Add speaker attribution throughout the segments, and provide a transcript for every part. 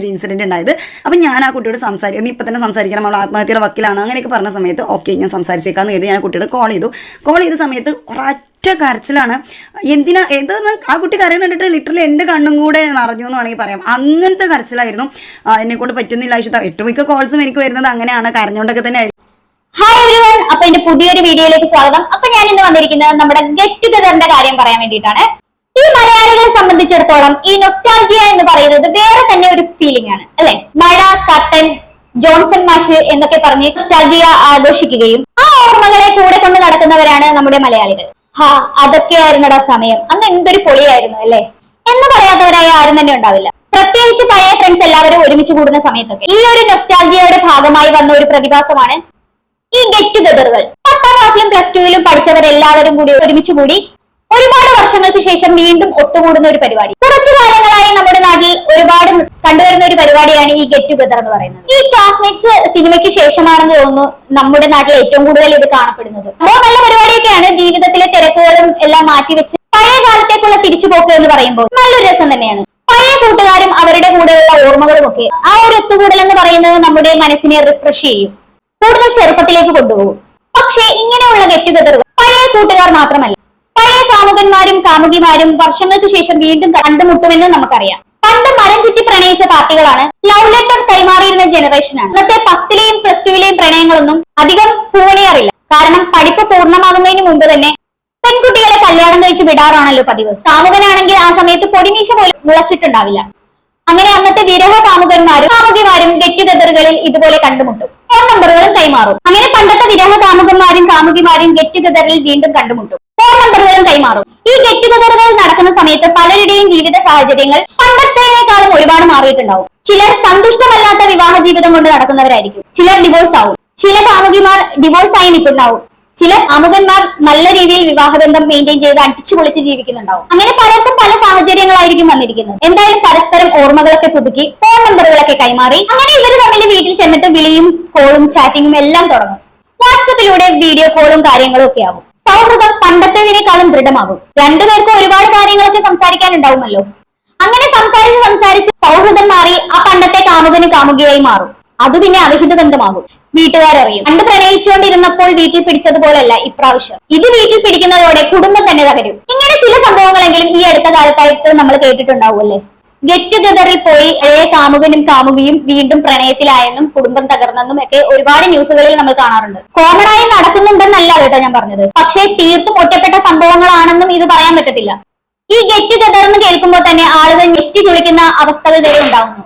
Speaker 1: ഒരു ഇൻസിഡന്റ് ഉണ്ടായത്. അപ്പം ഞാൻ ആ കുട്ടിയോട് സംസാരിക്കും ഇപ്പം തന്നെ സംസാരിക്കണം അവൾ ആത്മഹത്യയുടെ വക്കിലാണ് അങ്ങനെയൊക്കെ പറഞ്ഞ സമയത്ത് ഓക്കെ ഞാൻ സംസാരിച്ചേക്കാന്ന് കരുതി ഞാൻ കുട്ടിയോട് കോൾ ചെയ്തു. കോൾ ചെയ്ത സമയത്ത് ഒറ്റ കരച്ചിലാണ്. എന്തിനാ എന്താ ആ കുട്ടി കരയാൻ കണ്ടിട്ട് ലിറ്ററലി എന്റെ കണ്ണും കൂടെ നിറഞ്ഞു എന്ന് വേണമെങ്കിൽ പറയാം. അങ്ങനത്തെ കരച്ചിലായിരുന്നു. എന്നെ കൊണ്ട് പറ്റുന്നില്ല ആവശ്യത്തെ ഏറ്റവും മിക്ക കോൾസും എനിക്ക് വരുന്നത് അങ്ങനെയാണ് കരഞ്ഞുകൊണ്ടൊക്കെ തന്നെ
Speaker 2: ഹായ് എവരിവൺ അപ്പൊ എന്റെ പുതിയൊരു വീഡിയോയിലേക്ക് സ്വാഗതം. അപ്പൊ ഞാൻ ഇന്ന് വന്നിരിക്കുന്നത് നമ്മുടെ ഗെറ്റ് ടുഗദറിന്റെ കാര്യം പറയാൻ വേണ്ടിയിട്ടാണ്. മലയാളികളെ സംബന്ധിച്ചിടത്തോളം ഈ നൊസ്റ്റാൾജിയ എന്ന് പറയുന്നത് വേറെ തന്നെ ഒരു ഫീലിംഗ് ആണ് അല്ലെ? മഴ കട്ടൻ ജോൺസൺ മാഷ് എന്നൊക്കെ പറഞ്ഞ് നൊസ്റ്റാൾജിയ ആഘോഷിക്കുകയും ആ ഓർമ്മകളെ കൂടെ കൊണ്ട് നടക്കുന്നവരാണ് നമ്മുടെ മലയാളികൾ. ഹാ അതൊക്കെയായിരുന്നടാ സമയം. അന്ന് എന്തൊരു പൊളിയായിരുന്നു അല്ലെ? എന്ന് പറയാത്തവരായി ആരും തന്നെ ഉണ്ടാവില്ല. പ്രത്യേകിച്ച് പഴയ ഫ്രണ്ട്സ് എല്ലാവരും ഒരുമിച്ച് കൂടുന്ന സമയത്തൊക്കെ. ഈ ഒരു നൊസ്റ്റാൾജിയയുടെ ഭാഗമായി വന്ന ഒരു പ്രതിഭാസമാണ് ഈ ഗെറ്റ് ടുഗദറുകൾ പത്താം ക്ലാസ്സിലും പ്ലസ് ടുവിലും പഠിച്ചവരെല്ലാവരും കൂടി ഒരുമിച്ച് കൂടി ഒരുപാട് വർഷങ്ങൾക്ക് ശേഷം വീണ്ടും ഒത്തുകൂടുന്ന ഒരു പരിപാടി. കുറച്ചു കാലങ്ങളായി നമ്മുടെ നാട്ടിൽ ഒരുപാട് കണ്ടുവരുന്ന ഒരു പരിപാടിയാണ് ഈ ഗെറ്റ് ടുഗദർ എന്ന് പറയുന്നത്. ഈ ക്ലാസ്മേറ്റ്സ് സിനിമയ്ക്ക് ശേഷമാണെന്ന് തോന്നുന്നു നമ്മുടെ നാട്ടിൽ ഏറ്റവും കൂടുതൽ ഇത് കാണപ്പെടുന്നത്. നല്ല പരിപാടിയൊക്കെയാണ്. ജീവിതത്തിലെ തിരക്കുകളും എല്ലാം മാറ്റിവെച്ച് പഴയ കാലത്തേക്കുള്ള തിരിച്ചുപോക്ക് എന്ന് പറയുമ്പോൾ നല്ലൊരു രസം തന്നെയാണ്. പഴയ കൂട്ടുകാരും അവരുടെ കൂടെയുള്ള ഓർമ്മകളും ഒക്കെ ആ ഒരു ഒത്തുകൂടൽ എന്ന് പറയുന്നത് നമ്മുടെ മനസ്സിനെ റിഫ്രഷ് ചെയ്യും. കൂടുതൽ ചെറുപ്പത്തിലേക്ക് കൊണ്ടുപോകും. പക്ഷേ ഇങ്ങനെയുള്ള ഗെറ്റ് ടുഗദറുകൾ പഴയ കൂട്ടുകാർ മാത്രമല്ല. കാമുകന്മാരും കാമുകിമാരും വർഷങ്ങൾക്ക് ശേഷം വീണ്ടും കണ്ടുമുട്ടുമെന്ന് നമുക്കറിയാം. പണ്ട് മരം ചുറ്റി പ്രണയിച്ച പാർട്ടികളാണ് ലവ് ലെറ്റർ കൈമാറിയിരുന്ന ജനറേഷനാണ് ഇന്നത്തെ പത്തിലെയും പ്ലസ് ടുവിലെയും പ്രണയങ്ങളൊന്നും അധികം പൂവണിയാറില്ല. കാരണം പഠിപ്പ് പൂർണമാകുന്നതിന് മുമ്പ് തന്നെ പെൺകുട്ടികളെ കല്യാണം കഴിച്ച് വിടാറാണല്ലോ പതിവ്. കാമുകനാണെങ്കിൽ ആ സമയത്ത് പൊടിമീശ പോലും മുളച്ചിട്ടുണ്ടാവില്ല. അങ്ങനെ അന്നത്തെ വിരഹ കാമുകന്മാരും കാമുകിമാരും ഗെറ്റുഗതറുകളിൽ ഇതുപോലെ കണ്ടുമുട്ടും. ഫോൺ നമ്പറുകളും കൈമാറും. അങ്ങനെ പണ്ടത്തെ വിരഹ കാമുകന്മാരും കാമുകിമാരും ഗെറ്റുഗതറിൽ വീണ്ടും കണ്ടുമുട്ടും. ഫോൺ നമ്പറുകളും കൈമാറും. ഈ ഗെറ്റുഗതറുകൾ നടക്കുന്ന സമയത്ത് പലരുടെയും ജീവിത സാഹചര്യങ്ങൾ പണ്ടത്തേനേക്കാളും ഒരുപാട് മാറിയിട്ടുണ്ടാവും. ചിലർ സന്തുഷ്ടമല്ലാത്ത വിവാഹ ജീവിതം കൊണ്ട് നടക്കുന്നവരായിരിക്കും. ചിലർ ഡിവോഴ്സ് ആവും. ചില കാമുകിമാർ ഡിവോഴ്സ് ആയി നിൽക്കുന്നുണ്ടാവും ചില അമുഖന്മാർ നല്ല രീതിയിൽ വിവാഹബന്ധം മെയിന്റെയിൻ ചെയ്ത് അടിച്ചു പൊളിച്ച് ജീവിക്കുന്നുണ്ടാവും. അങ്ങനെ പലർക്കും പല സാഹചര്യങ്ങളായിരിക്കും വന്നിരിക്കുന്നത്. എന്തായാലും പരസ്പരം ഓർമ്മകളൊക്കെ പുതുക്കി ഫോൺ നമ്പറുകളൊക്കെ കൈമാറി അങ്ങനെ ഇവർ തമ്മിൽ വീട്ടിൽ ചെന്നിട്ട് വിളിയും കോളും ചാറ്റിങ്ങും എല്ലാം തുടങ്ങും. വാട്സപ്പിലൂടെ വീഡിയോ കോളും കാര്യങ്ങളും ഒക്കെ ആവും. സൗഹൃദം പണ്ടത്തേതിനേക്കാളും ദൃഢമാകും. രണ്ടുപേർക്കും ഒരുപാട് കാര്യങ്ങളൊക്കെ സംസാരിക്കാനുണ്ടാവുമല്ലോ. അങ്ങനെ സംസാരിച്ച് സംസാരിച്ച് സൗഹൃദം മാറി ആ പണ്ടത്തെ കാമുകന് കാമുകയായി മാറും. അത് പിന്നെ അവിഹിത ബന്ധമാകും. വീട്ടുകാരറിയും. പണ്ട് പ്രണയിച്ചുകൊണ്ടിരുന്നപ്പോൾ വീട്ടിൽ പിടിച്ചതുപോലല്ല ഇപ്രാവശ്യം. ഇത് വീട്ടിൽ പിടിക്കുന്നതോടെ കുടുംബം തന്നെ തകരും. ഇങ്ങനെ ചില സംഭവങ്ങളെങ്കിലും ഈ അടുത്ത കാലത്തായിട്ട് നമ്മൾ കേട്ടിട്ടുണ്ടാവുമല്ലേ? ഗെറ്റ് ടുഗദറിൽ പോയി ഇളയ കാമുകനും കാമുകിയും വീണ്ടും പ്രണയത്തിലായെന്നും കുടുംബം തകർന്നെന്നും ഒക്കെ ഒരുപാട് ന്യൂസുകളിൽ നമ്മൾ കാണാറുണ്ട്. കോമണായി നടക്കുന്നുണ്ടെന്നല്ല കേട്ടോ ഞാൻ പറഞ്ഞത്. പക്ഷേ തീർത്തും ഒറ്റപ്പെട്ട സംഭവങ്ങളാണെന്നും ഇത് പറയാൻ പറ്റത്തില്ല. ഈ ഗെറ്റ് ടുഗദർ എന്ന് കേൾക്കുമ്പോൾ തന്നെ ആളുകൾ ഞെട്ടി ചുളിക്കുന്ന അവസ്ഥകൾ വരെ ഉണ്ടാവുന്നു.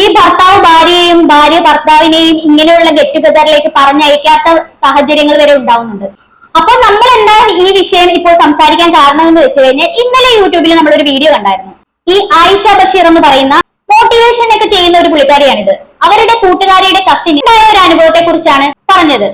Speaker 2: ഈ ഭർത്താവ് ഭാര്യയെയും ഭാര്യ ഭർത്താവിനെയും ഇങ്ങനെയുള്ള ഗെറ്റ് ടുഗദറിലേക്ക് പറഞ്ഞയക്കാത്ത സാഹചര്യങ്ങൾ വരെ ഉണ്ടാവുന്നുണ്ട്. അപ്പൊ നമ്മൾ എന്താണ് ഈ വിഷയം ഇപ്പോൾ സംസാരിക്കാൻ കാരണം എന്ന് വെച്ച് കഴിഞ്ഞാൽ ഇന്നലെ യൂട്യൂബിൽ നമ്മൾ ഒരു വീഡിയോ കണ്ടായിരുന്നു. ഈ ആയിഷ ബഷീർ എന്ന് പറയുന്ന മോട്ടിവേഷൻ ഒക്കെ ചെയ്യുന്ന ഒരു പുള്ളിക്കാരിയാണിത്. അവരുടെ കൂട്ടുകാരിയുടെ ഉണ്ടായ ഒരു അനുഭവത്തെ കുറിച്ചാണ് പറഞ്ഞത്.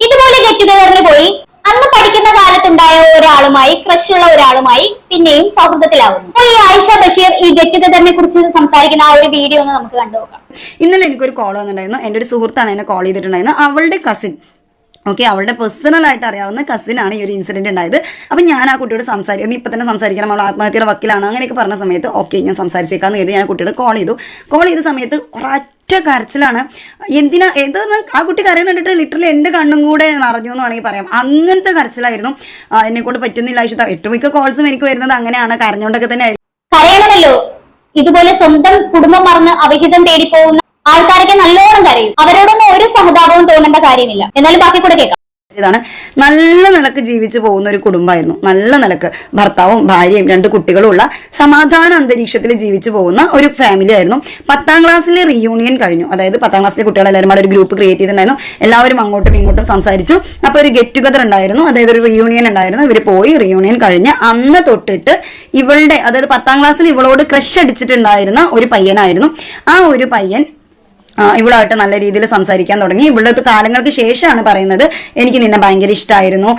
Speaker 2: ഇതുപോലെ ഗെറ്റ് ടുഗദറിന് പോയി അന്ന് പഠിക്കുന്ന കാലത്തുണ്ടായ ഒരാളുമായി ക്രഷ് ഉള്ള ഒരാളുമായി പിന്നെയും സൗഹൃദത്തിലാവുന്നു. അപ്പൊ ഈ ആയിഷ ബഷീർ ഈ ഗെറ്റ് ടുഗദറിനെ കുറിച്ച് സംസാരിക്കുന്ന ആ ഒരു വീഡിയോ ഒന്ന് നമുക്ക് കണ്ടു നോക്കാം.
Speaker 1: ഇന്നലെ എനിക്കൊരു കോൾ വന്നിട്ടുണ്ടായിരുന്നു. എന്റെ ഒരു സുഹൃത്താണ് എന്നെ കോൾ ചെയ്തിട്ടുണ്ടായിരുന്നത്. അവളുടെ കസിൻ ഓക്കെ അവളുടെ പേഴ്സണൽ ആയിട്ട് അറിയാവുന്ന കസിനാണ് ഈ ഒരു ഇൻസിഡന്റ് ഉണ്ടായത്. അപ്പം ഞാൻ ആ കുട്ടിയോട് സംസാരിക്കും ഇപ്പൊ തന്നെ സംസാരിക്കണം അവൾ ആത്മഹത്യയുടെ വക്കിലാണ് അങ്ങനെയൊക്കെ പറഞ്ഞ സമയത്ത് ഓക്കെ ഞാൻ സംസാരിച്ചേക്കാന്ന് കരുതി ഞാൻ കുട്ടിയോട് കോൾ ചെയ്തു. കോൾ ചെയ്ത സമയത്ത് ഒരൊറ്റ കരച്ചിലാണ്. എന്തിനാ എന്തെന്ന് ആ കുട്ടി കരയാൻ കണ്ടിട്ട് ലിറ്ററലി എന്റെ കണ്ണും കൂടെ നിറഞ്ഞു എന്ന് വേണമെങ്കിൽ പറയാം. അങ്ങനത്തെ കരച്ചിലായിരുന്നു. എന്നെ കൊണ്ട് പറ്റുന്നില്ല ആവശ്യത്തെ ഏറ്റവും മിക്ക കോൾസും എനിക്ക് വരുന്നത് അങ്ങനെയാണ്. കരഞ്ഞുകൊണ്ടൊക്കെ തന്നെ
Speaker 2: കരയണമല്ലോ ഇതുപോലെ സ്വന്തം കുടുംബം മറന്ന് അവിഹിതം തേടി പോകുന്ന ആൾക്കാരൊക്കെ നല്ലോണം കരയും. അവരോടൊന്നും ഒരു സഹതാപവും തോന്നേണ്ട കാര്യമില്ല. എന്നാലും ബാക്കി കൂടെ കേൾക്കാം.
Speaker 1: ഇതാണ് നല്ല നിലയ്ക്ക് ജീവിച്ചു പോകുന്ന ഒരു കുടുംബമായിരുന്നു. നല്ല നിലയ്ക്ക്. ഭർത്താവും ഭാര്യയും രണ്ട് കുട്ടികളും ഉള്ള സമാധാന അന്തരീക്ഷത്തിൽ ജീവിച്ചു പോകുന്ന ഒരു ഫാമിലി ആയിരുന്നു. പത്താം ക്ലാസ്സിലെ റീയൂണിയൻ കഴിഞ്ഞു. അതായത് പത്താം ക്ലാസ്സിലെ കുട്ടികളെല്ലാവരും കൂടെ ഒരു ഗ്രൂപ്പ് ക്രിയേറ്റ് ചെയ്തിട്ടുണ്ടായിരുന്നു. എല്ലാവരും അങ്ങോട്ടും ഇങ്ങോട്ടും സംസാരിച്ചു. അപ്പോൾ ഒരു ഗെറ്റ് ടുഗദർ ഉണ്ടായിരുന്നു. അതായത് ഒരു റീയൂണിയൻ ഉണ്ടായിരുന്നു. ഇവർ പോയി റീയൂണിയൻ കഴിഞ്ഞ് അന്ന് തൊട്ടിട്ട് ഇവളുടെ അതായത് പത്താം ക്ലാസ്സിൽ ഇവളോട് ക്രഷ് അടിച്ചിട്ടുണ്ടായിരുന്ന ഒരു പയ്യനായിരുന്നു. ആ ഒരു പയ്യൻ ആ, ഇവളുമായിട്ട് നല്ല രീതിയിൽ സംസാരിക്കാൻ തുടങ്ങി. ഇവളുടെ കാലങ്ങൾക്ക് ശേഷമാണ് പറയുന്നത് എനിക്ക് നിന്നെ ഭയങ്കര ഇഷ്ടമായിരുന്നു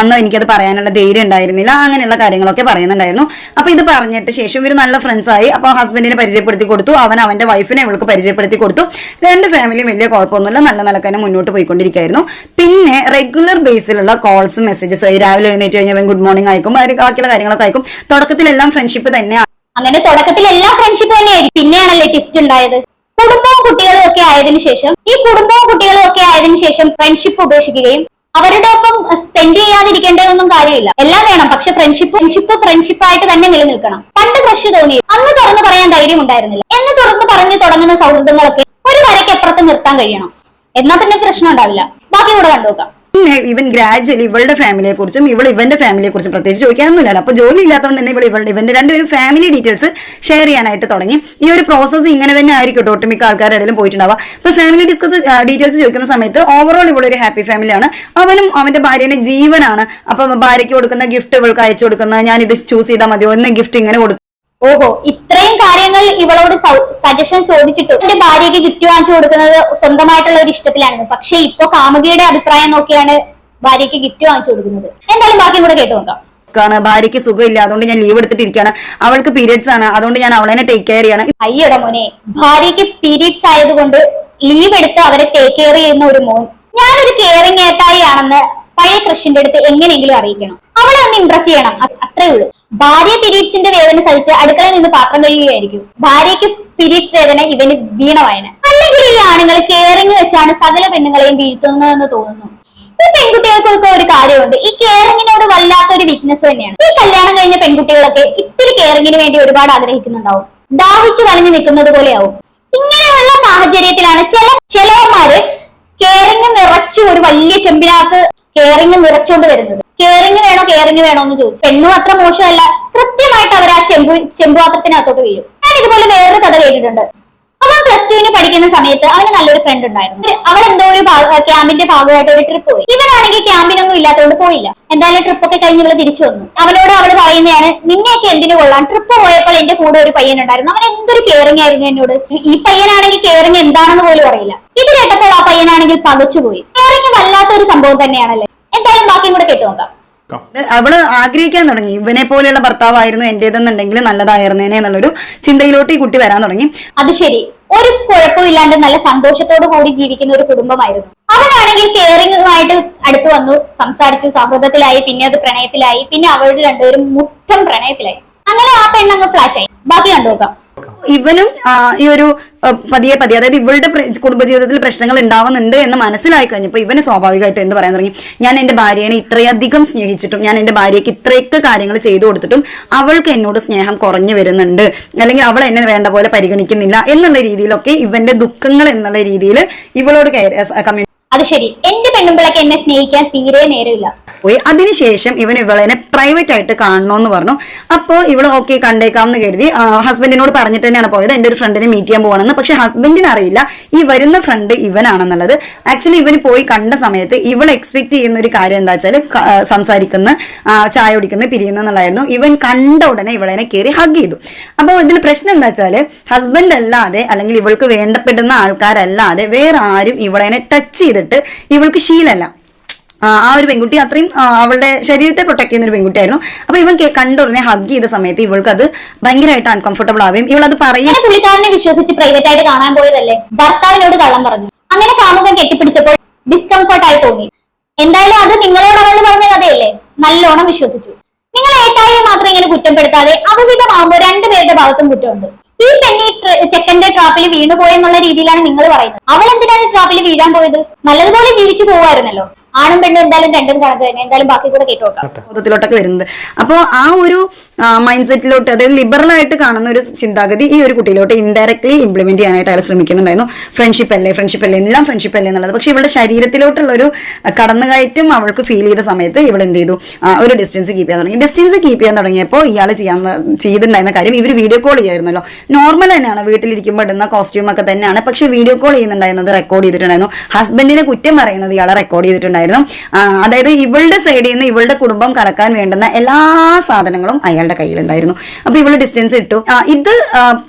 Speaker 1: അന്ന് എനിക്കത് പറയാനുള്ള ധൈര്യം ഉണ്ടായിരുന്നില്ല. അങ്ങനെയുള്ള കാര്യങ്ങളൊക്കെ പറയുന്നുണ്ടായിരുന്നു. അപ്പൊ ഇത് പറഞ്ഞിട്ട് ശേഷം ഇവർ നല്ല ഫ്രണ്ട്സായി അപ്പോൾ ഹസ്ബൻഡിനെ പരിചയപ്പെടുത്തി കൊടുത്തു. അവൻ അവന്റെ വൈഫിനെ ഇവൾക്ക് പരിചയപ്പെടുത്തി കൊടുത്തു. രണ്ട് ഫാമിലിയും വലിയ കുഴപ്പമൊന്നുമില്ല. നല്ല നിലയ്ക്ക് തന്നെ മുന്നോട്ട് പോയിക്കൊണ്ടിരിക്കുകയായിരുന്നു പിന്നെ റെഗുലർ ബേസിലുള്ള കോൾസും മെസ്സേജസും രാവിലെ എഴുന്നേറ്റ് കഴിഞ്ഞാൽ ഗുഡ് മോർണിംഗ് അയക്കും. ബാക്കിയുള്ള കാര്യങ്ങളൊക്കെ അയക്കും. തുടക്കത്തിലെല്ലാം ഫ്രണ്ട്ഷിപ്പ് തന്നെ
Speaker 2: അങ്ങനെ തുടക്കത്തിൽ എല്ലാ ഫ്രണ്ട്ഷിപ്പ് തന്നെയായിരിക്കും. പിന്നെയാണല്ലേ ട്വിസ്റ്റ് ഉണ്ടായത്? കുടുംബവും കുട്ടികളും ഒക്കെ ആയതിനു ശേഷം ഈ കുടുംബവും കുട്ടികളും ഒക്കെ ആയതിനു ശേഷം ഫ്രണ്ട്ഷിപ്പ് ഉപേക്ഷിക്കുകയും അവരുടെ ഒപ്പം സ്പെൻഡ് ചെയ്യാതിരിക്കേണ്ടതൊന്നും കാര്യമില്ല. എല്ലാം വേണം പക്ഷെ ഫ്രണ്ട്ഷിപ്പ് ഫ്രണ്ട്ഷിപ്പ് ഫ്രണ്ട്ഷിപ്പ് ആയിട്ട് തന്നെ നിലനിൽക്കണം. പണ്ട് ക്രഷ് തോന്നി അന്ന് തുറന്നു പറയാൻ ധൈര്യം ഉണ്ടായിരുന്നില്ല. എന്ന് തുറന്നു പറഞ്ഞു തുടങ്ങുന്ന സൗഹൃദങ്ങളൊക്കെ ഒരു വരയ്ക്കപ്പുറത്ത് നിർത്താൻ കഴിയണം. എന്നാ പിന്നെ പ്രശ്നം ഉണ്ടാവില്ല. ബാക്കി കൂടെ കണ്ടുനോക്കാം
Speaker 1: ഇവൻ ഗ്രാജുവലി ഇവളുടെ ഫാമിലിയെ കുറിച്ചും ഇവൾ ഇവന്റെ ഫാമിലിയെ കുറിച്ചും പ്രത്യേകിച്ച് ചോദിക്കാനൊന്നുമില്ല അപ്പൊ ജോലി ഇല്ലാത്തതുകൊണ്ട് തന്നെ ഇവൾ ഇവളുടെ ഇവന്റെ രണ്ടുപേരും ഫാമിലി ഡീറ്റെയിൽസ് ഷെയർ ചെയ്യാനായിട്ട് തുടങ്ങി. ഈ ഒരു പ്രോസസ്സ് ഇങ്ങനെ തന്നെ ആയിരിക്കും ഒട്ടുമിക്ക ആൾക്കാരുടെ ഇടയിലും പോയിട്ടുണ്ടാവുക. അപ്പൊ ഫാമിലി ഡിസ്കസ് ഡീറ്റെയിൽസ് ചോദിക്കുന്ന സമയത്ത് ഓവറോൾ ഇവളൊരു ഹാപ്പി ഫാമിലിയാണ് അവനും അവന്റെ ഭാര്യനെ ജീവനാണ്. അപ്പൊ ഭാര്യയ്ക്ക് കൊടുക്കുന്ന ഗിഫ്റ്റ് ഇവൾക്ക് അയച്ചു കൊടുക്കുന്ന ഞാൻ ഇത് ചൂസ് ചെയ്താൽ മതിയോ? എന്ന ഗിഫ്റ്റ് ഇങ്ങനെ കൊടുക്കും.
Speaker 2: ഓഹോ ഇത്രയും കാര്യങ്ങൾ ഇവളോട് സജഷൻ ചോദിച്ചിട്ട് എന്റെ ഭാര്യയ്ക്ക് ഗിഫ്റ്റ് വാങ്ങിച്ചു കൊടുക്കുന്നത് സ്വന്തമായിട്ടുള്ള ഒരു ഇഷ്ടത്തിലാണ് പക്ഷെ ഇപ്പൊ കാമുകിയുടെ അഭിപ്രായം നോക്കിയാണ് ഭാര്യയ്ക്ക് ഗിഫ്റ്റ് വാങ്ങിച്ചു കൊടുക്കുന്നത്. എന്തായാലും ബാക്കി കൂടെ കേട്ടു നോക്കാം. ാണ്
Speaker 1: ഭാര്യയ്ക്ക് സുഖമില്ല അതുകൊണ്ട് ഞാൻ ലീവ് എടുത്തിട്ടിരിക്കുകയാണ്. അവൾക്ക് പീരിയഡ്സ് ആണ് അതുകൊണ്ട് ഞാൻ അവളെ ടേക്ക് കെയർ ചെയ്യണം.
Speaker 2: അയ്യോടെ മോനെ ഭാര്യയ്ക്ക് പീരീഡ്സ് ആയതുകൊണ്ട് ലീവ് എടുത്ത് അവരെ ടേക്ക് കെയർ ചെയ്യുന്ന ഒരു മോൻ ഞാനൊരു കെയറിംഗ് ഏട്ടായി ആണെന്ന് പഴയ കൃഷിന്റെ അടുത്ത് എങ്ങനെയെങ്കിലും അറിയിക്കണം. അവളെ ഒന്ന് ഇംപ്രസ് ചെയ്യണം അത്രേ ഉള്ളൂ. ഭാര്യ പിരീഡ്സിന്റെ വേദന സഹിച്ച് അടുക്കളയിൽ നിന്ന് പാത്രം കഴുകുകയായിരിക്കും. ഭാര്യയ്ക്ക് പിരീഡ്സ് വേദന ഇവന് വീണവായന. അല്ലെങ്കിൽ ഈ ആണുങ്ങൾ കെയറിംഗ് വെച്ചാണ് സകല പെണ്ണുങ്ങളെയും വീഴ്ത്തുന്നതെന്ന് തോന്നുന്നു. ഈ പെൺകുട്ടികൾക്കൊക്കെ ഒരു കാര്യമുണ്ട്. ഈ കെയറിങ്ങിനോട് വല്ലാത്തൊരു വീക്ക്നെസ് തന്നെയാണ്. ഈ കല്യാണം കഴിഞ്ഞ പെൺകുട്ടികളൊക്കെ ഇത്തിരി കെയറിങ്ങിന് വേണ്ടി ഒരുപാട് ആഗ്രഹിക്കുന്നുണ്ടാവും. ദാഹിച്ചു വലഞ്ഞു നിൽക്കുന്നത് പോലെയാവും. ഇങ്ങനെയുള്ള സാഹചര്യത്തിലാണ് ചില ചിലവന്മാര് കെയറിങ് നിറച്ചു ഒരു വലിയ ചെമ്പിനകത്ത് കെയറിങ് നിറച്ചുകൊണ്ട് വരുന്നത്. കെയറിങ് വേണോ കെയറിങ് വേണോ എന്ന് ചോദിച്ചു. പെണ്ണും അത്ര മോശമല്ല കൃത്യമായിട്ട് അവർ ആ ചെമ്പു ചെമ്പുപാത്രത്തിനകത്തോട്ട് വീഴും. ഞാൻ ഇതുപോലെ വേറൊരു കഥ കേട്ടിട്ടുണ്ട്. അവൻ പ്ലസ് ടുവിന് പഠിക്കുന്ന സമയത്ത് അവന് നല്ലൊരു ഫ്രണ്ട് ഉണ്ടായിരുന്നു. അവൻ എന്തോ ഒരു ക്യാമ്പിന്റെ ഭാഗമായിട്ട് ഒരു ട്രിപ്പ് പോയി. ഇവനാണെങ്കിൽ ക്യാമ്പിനൊന്നും ഇല്ലാത്തതുകൊണ്ട് പോയില്ല. എന്തായാലും ട്രിപ്പ് ഒക്കെ കഴിഞ്ഞ് ഇവൾ തിരിച്ചു വന്നു. അവനോട് അവൾ പറയുന്നതാണ് നിന്നെയൊക്കെ എന്തിനു കൊള്ളാം? ട്രിപ്പ് പോയപ്പോൾ എന്റെ കൂടെ ഒരു പയ്യൻ ഉണ്ടായിരുന്നു. അവൻ എന്തൊരു കെയറിംഗ് ആയിരുന്നു എന്നോട്? ഈ പയ്യനാണെങ്കിൽ കെയറിംഗ് എന്താണെന്ന് പോലും അറിയില്ല. ഇത് കേട്ടപ്പോൾ ആ പയ്യനാണെങ്കിൽ പകച്ചുപോയി. കെയറിംഗ് വല്ലാത്തൊരു സംഭവം തന്നെയാണല്ലേ? എന്തായാലും ബാക്കിയും കൂടെ കേട്ടു നോക്കാം.
Speaker 1: അവൾ ആഗ്രഹിക്കാൻ തുടങ്ങി. ഇവനെ പോലെയുള്ള ഭർത്താവായിരുന്നു എന്റേതെന്നുണ്ടെങ്കിൽ നല്ലതായിരുന്നേനെ എന്നുള്ളൊരു ചിന്തയിലോട്ട് ഈ കുട്ടി വരാൻ തുടങ്ങി.
Speaker 2: അത് ശരി. ഒരു കുഴപ്പമില്ലാണ്ട് നല്ല സന്തോഷത്തോടു കൂടി ജീവിക്കുന്ന ഒരു കുടുംബമായിരുന്നു. അവനാണെങ്കിൽ കെയറിംഗുമായിട്ട് അടുത്ത് വന്നു സംസാരിച്ചു സൗഹൃദത്തിലായി പിന്നെ അത് പ്രണയത്തിലായി പിന്നെ അവരുടെ രണ്ടുപേരും മുട്ടം പ്രണയത്തിലായി. അങ്ങനെ ആ പെണ്ണങ്ങ് ഫ്ലാറ്റായി ബാക്കി കണ്ടുനോക്കാം
Speaker 1: ഇവനും ഈ ഒരു പതിയെ പതിയെ അതായത് ഇവളുടെ കുടുംബജീവിതത്തിൽ പ്രശ്നങ്ങൾ ഉണ്ടാവുന്നുണ്ട് എന്ന് മനസ്സിലായി കഴിഞ്ഞപ്പോൾ ഇവന് സ്വാഭാവികമായിട്ടും എന്ത് പറയാൻ തുടങ്ങി? ഞാൻ എന്റെ ഭാര്യനെ ഇത്രയധികം സ്നേഹിച്ചിട്ടും ഞാൻ എന്റെ ഭാര്യയ്ക്ക് ഇത്രയൊക്കെ കാര്യങ്ങൾ ചെയ്തു കൊടുത്തിട്ടും അവൾക്ക് എന്നോട് സ്നേഹം കുറഞ്ഞു വരുന്നുണ്ട്. അല്ലെങ്കിൽ അവൾ എന്നെ വേണ്ട പോലെ പരിഗണിക്കുന്നില്ല എന്നുള്ള രീതിയിലൊക്കെ ഇവന്റെ ദുഃഖങ്ങൾ എന്നുള്ള രീതിയിൽ ഇവളോട് കമ്മ്യൂണി
Speaker 2: അത് ശരി. എന്റെ പെണ്ണുമ്പിളൊക്കെ എന്നെ സ്നേഹിക്കാൻ തീരെ നേരമില്ല.
Speaker 1: പോയി. അതിനുശേഷം ഇവൻ ഇവളെ പ്രൈവറ്റ് ആയിട്ട് കാണണമെന്ന് പറഞ്ഞു. അപ്പോൾ ഇവൾ ഓക്കെ കണ്ടേക്കാം എന്ന് കരുതി ഹസ്ബൻഡിനോട് പറഞ്ഞിട്ട് തന്നെയാണ് പോയത്. എന്റെ ഒരു ഫ്രണ്ടിനെ മീറ്റ് ചെയ്യാൻ പോകണമെന്ന് പക്ഷെ ഹസ്ബൻഡിന് അറിയില്ല ഈ വരുന്ന ഫ്രണ്ട് ഇവനാണെന്നുള്ളത്. ആക്ച്വലി ഇവന് പോയി കണ്ട സമയത്ത് ഇവൾ എക്സ്പെക്ട് ചെയ്യുന്ന ഒരു കാര്യം എന്താ വെച്ചാൽ സംസാരിക്കുന്ന ചായ കുടിക്കുന്ന പിരിയുന്ന എന്നുള്ളതായിരുന്നു. ഇവൻ കണ്ട ഉടനെ ഇവളെ കയറി ഹഗ് ചെയ്തു. അപ്പോൾ ഇതിൽ പ്രശ്നം എന്താ വെച്ചാൽ ഹസ്ബൻഡ് അല്ലാതെ അല്ലെങ്കിൽ ഇവൾക്ക് വേണ്ടപ്പെടുന്ന ആൾക്കാരല്ലാതെ വേറെ ആരും ഇവളെ ടച്ച് ചെയ്തിട്ട് ഇവൾക്ക് ശീലമല്ല ആ ഒരു പെൺകുട്ടി അത്രയും അവളുടെ ശരീരത്തെ പ്രൊട്ടക്ട് ചെയ്യുന്ന ഒരു പെൺകുട്ടിയായിരുന്നു. അപ്പൊ ഇവൻ കണ്ടുറിഞ്ഞ ഹഗ് ചെയ്ത സമയത്ത് ഇവൾക്ക് അത് ഭയങ്കരമായിട്ട് അൺകംഫർട്ടബിൾ ആവുകയും ഇവൾ അത് പറയും.
Speaker 2: പുള്ളിക്കാരനെ വിശ്വസിച്ച് പ്രൈവറ്റ് ആയിട്ട് കാണാൻ പോയതല്ലേ? ഭർത്താവിനോട് കള്ളം പറഞ്ഞു. അങ്ങനെ കാമുകൻ കെട്ടിപ്പിടിച്ചപ്പോൾ ഡിസ്കംഫർട്ട് ആയി തോന്നി. എന്തായാലും അത് നിങ്ങളോട് അവൾ പറഞ്ഞ കഥയല്ലേ? നല്ലോണം വിശ്വസിച്ചു. നിങ്ങൾ ഏട്ടായി മാത്രം ഇങ്ങനെ കുറ്റപ്പെടുത്താതെ അവിഹിതമാകുമ്പോൾ രണ്ടുപേരുടെ ഭാഗത്തും കുറ്റമുണ്ട്. ഈ പെണ്ണി ചെക്കന്റെ ട്രാപ്പിൽ വീണുപോയെന്നുള്ള രീതിയിലാണ് നിങ്ങൾ പറയുന്നത്. അവൾ എന്തിനാണ് ട്രാപ്പിൽ വീഴാൻ പോയത്? നല്ലതുപോലെ ജീവിച്ചു പോവായിരുന്നല്ലോ ആണും പെണ്ണും എന്തായാലും രണ്ടും കണക്ക് തന്നെ. എന്തായാലും ബാക്കി കൂടെ കേട്ടോട്ടോ നോക്കാം
Speaker 1: ബോധത്തിലോട്ടൊക്കെ വരുന്നത്. അപ്പോൾ ആ ഒരു മൈൻഡ് സെറ്റിലോട്ട് അതായത് ലിബറൽ ആയിട്ട് കാണുന്ന ഒരു ചിന്താഗതി ഈ ഒരു കുട്ടിയിലോട്ട് ഇൻഡയറക്ട്ലി ഇംപ്ലിമെന്റ് ചെയ്യാനായിട്ട് അയാൾ ശ്രമിക്കുന്നുണ്ടായിരുന്നു. ഫ്രണ്ട്ഷിപ്പ് അല്ലേ ഫ്രണ്ട്ഷിപ്പ് അല്ലേ എല്ലാം ഫ്രണ്ട്ഷിപ്പ് അല്ലേ എന്നുള്ളത്. പക്ഷെ ഇവളുടെ ശരീരത്തിലോട്ടുള്ള ഒരു കടന്നുകയറ്റം അവൾക്ക് ഫീൽ ചെയ്ത സമയത്ത് ഇവൾ എന്ത് ചെയ്തു? ഒരു ഡിസ്റ്റൻസ് കീപ്പ് ചെയ്യാൻ തുടങ്ങി. ഡിസ്റ്റൻസ് കീപ്പ് ചെയ്യാൻ തുടങ്ങിയപ്പോൾ ഇയാൾ ചെയ്യാൻ ചെയ്തിട്ടുണ്ടായിരുന്ന കാര്യം ഇവർ വീഡിയോ കോൾ ചെയ്യായിരുന്നല്ലോ. നോർമൽ തന്നെയാണ് വീട്ടിലിരിക്കുമ്പോൾ ഇടുന്ന കോസ്റ്റ്യൂം ഒക്കെ തന്നെയാണ്. പക്ഷെ വീഡിയോ കോൾ ചെയ്യുന്നുണ്ടായിരുന്നത് റെക്കോർഡ് ചെയ്തിട്ടുണ്ടായിരുന്നു. ഹസ്ബൻഡിനെ കുറ്റം പറയുന്നത് ഇയാളെ റെക്കോർഡ് ചെയ്തിട്ടുണ്ടായിരുന്നു. അതായത് ഇവളുടെ സൈഡിൽ നിന്ന് ഇവളുടെ കുടുംബം കടക്കാൻ വേണ്ടുന്ന എല്ലാ സാധനങ്ങളും അയാളുടെ കയ്യിലുണ്ടായിരുന്നു. അപ്പൊ ഇവൾ ഡിസ്റ്റൻസ് ഇട്ടു. ഇത്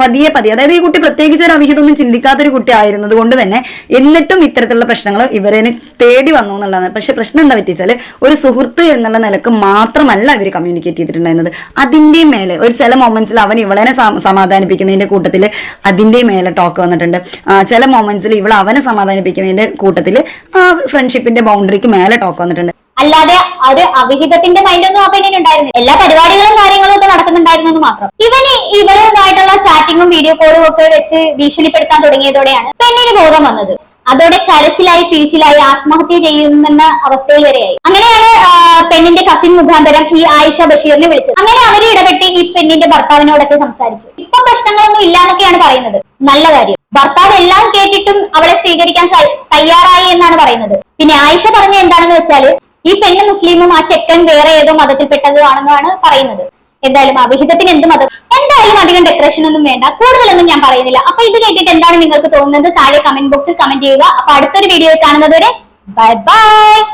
Speaker 1: പതിയെ പതിയെ അതായത് ഈ കുട്ടി പ്രത്യേകിച്ച് ഒരു അവിഹിതമൊന്നും ചിന്തിക്കാത്തൊരു കുട്ടി ആയിരുന്നത് കൊണ്ട് തന്നെ എന്നിട്ടും ഇത്തരത്തിലുള്ള പ്രശ്നങ്ങൾ ഇവരെ തേടി വന്നു എന്നുള്ളതാണ്. പക്ഷെ പ്രശ്നം എന്താ പറ്റിച്ചാൽ ഒരു സുഹൃത്ത് എന്നുള്ള നിലയ്ക്ക് മാത്രമല്ല ഇവർ കമ്മ്യൂണിക്കേറ്റ് ചെയ്തിട്ടുണ്ടായിരുന്നത്. അതിന്റെ മേലെ ഒരു ചില മൊമെന്റ്സിൽ അവൻ ഇവളെ സമാധാനിപ്പിക്കുന്നതിന്റെ കൂട്ടത്തിൽ അതിന്റെ മേലെ ടോക്ക് വന്നിട്ടുണ്ട്. ചില മൊമെന്റ്സിൽ ഇവൾ അവനെ സമാധാനിപ്പിക്കുന്നതിന്റെ കൂട്ടത്തിൽ ആ ഫ്രണ്ട്ഷിപ്പിന്റെ ബൗണ്ടറിക്ക് മേലെ ടോക്ക് വന്നിട്ടുണ്ട്.
Speaker 2: അല്ലാതെ ഒരു അവിഹിതത്തിന്റെ മൈൻഡൊന്നും ആ പെണ്ണിന് ഉണ്ടായിരുന്നില്ല. എല്ലാ പരിപാടികളും കാര്യങ്ങളും ഒക്കെ നടക്കുന്നുണ്ടായിരുന്നു എന്ന് മാത്രം. ഇവന് ഇവരുമായിട്ടുള്ള ചാറ്റിങ്ങും വീഡിയോ കോളും ഒക്കെ വെച്ച് ഭീഷണിപ്പെടുത്താൻ തുടങ്ങിയതോടെയാണ് പെണ്ണിന് ബോധം വന്നത്. അതോടെ കരച്ചിലായി പിരിച്ചിലായി ആത്മഹത്യ ചെയ്യുമെന്ന അവസ്ഥയിൽ വരെയായി. അങ്ങനെയാണ് പെണ്ണിന്റെ കസിൻ മുഖാന്തരം ഈ ആയിഷ ബഷീറിനെ വിളിച്ചത്. അങ്ങനെ അവർ ഇടപെട്ട് ഈ പെണ്ണിന്റെ ഭർത്താവിനോടൊക്കെ സംസാരിച്ചു. ഇപ്പൊ പ്രശ്നങ്ങളൊന്നും ഇല്ല എന്നൊക്കെയാണ് പറയുന്നത്. നല്ല കാര്യം. ഭർത്താവ് എല്ലാം കേട്ടിട്ടും അവളെ സ്വീകരിക്കാൻ തയ്യാറായി എന്നാണ് പറയുന്നത്. പിന്നെ ആയിഷ പറഞ്ഞ എന്താണെന്ന് വെച്ചാൽ ഈ പെണ്ണ് മുസ്ലിമും ആ ചെക്കൻ വേറെ ഏതോ മതത്തിൽപ്പെട്ടതാണെന്നാണ് പറയുന്നത്. എന്തായാലും അഭിഹിതത്തിന് എന്ത് മതം? എന്തായാലും അധികം ഡെക്കറേഷൻ ഒന്നും വേണ്ട. കൂടുതലൊന്നും ഞാൻ പറയുന്നില്ല. അപ്പൊ ഇത് കേട്ടിട്ട് എന്താണ് നിങ്ങൾക്ക് തോന്നുന്നത്? താഴെ കമന്റ് ബോക്സിൽ കമന്റ് ചെയ്യുക. അപ്പൊ അടുത്തൊരു വീഡിയോ കാണുന്നത് വരെ ബൈ ബൈ